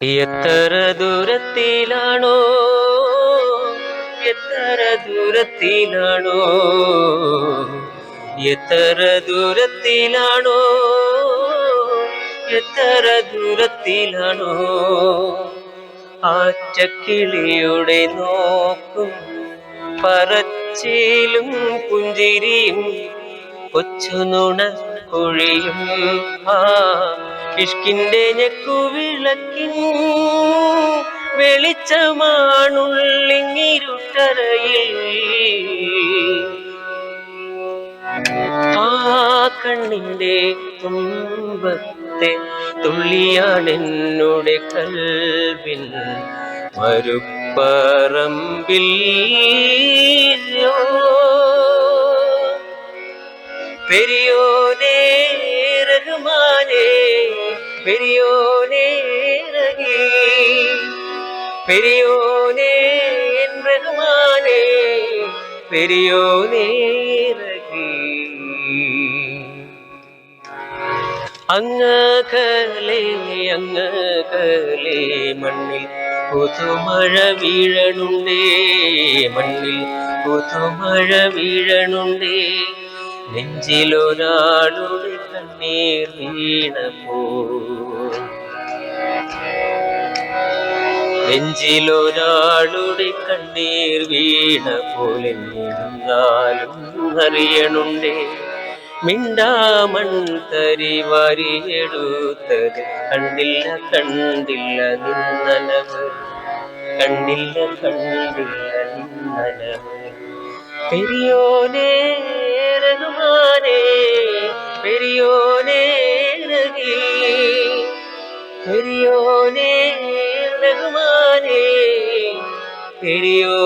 എത്ര ദൂരത്തിലാണോ? എത്ര ദൂരത്തിലാണോ? എത്ര ദൂരത്തിലാണോ? എത്ര ദൂരത്തിലാണോ? ആറ്റക്കിളിയുടെ നോക്കും പറച്ചിലും പുഞ്ചിരിയും കൊച്ചുനുണ കുഴിയും ആ ഇഷ്കിന്റെ ഞെക്കുവിളക്കിൻ വെളിച്ചമാണുള്ളിങ്ങിരുട്ടറയിൽ ആ കണ്ണിന്റെ തുമ്പത്തെ തുള്ളിയാണെന്നുടെ കൽവിൻ മരുപ്പറമ്പിൽ. പെരിയോനേ റഹ്മാനേ പെരിയോനേ റഹീ പെരിയോനേ എൻ റഹ്മാനേ അങ്ങകലെ അങ്ങകലെ മണ്ണിൽ പുതുമഴ വീഴണുണ്ടേ മണ്ണിൽ പുതുമഴ വീഴണുണ്ടേ നെഞ്ചിലൊരാളുടെ കണ്ണീർ വീണപ്പോ നെഞ്ചിലൊരാളുടെ കണ്ണീർ വീണ പോലെ നിന്നാലും അറിയണുണ്ടേ. മിണ്ടാമൺ തരി വരിയെടുത്തത് കണ്ടില്ല കണ്ടില്ല നിന്നലവ്. കണ്ടില്ല കണ്ടില്ല നിന്നലവ്. പെരിയോനേ റഹ്മാനേ പെരിയോനേ റഹീ പെരിയോനേ റഹ്മാനേ പെരിയോ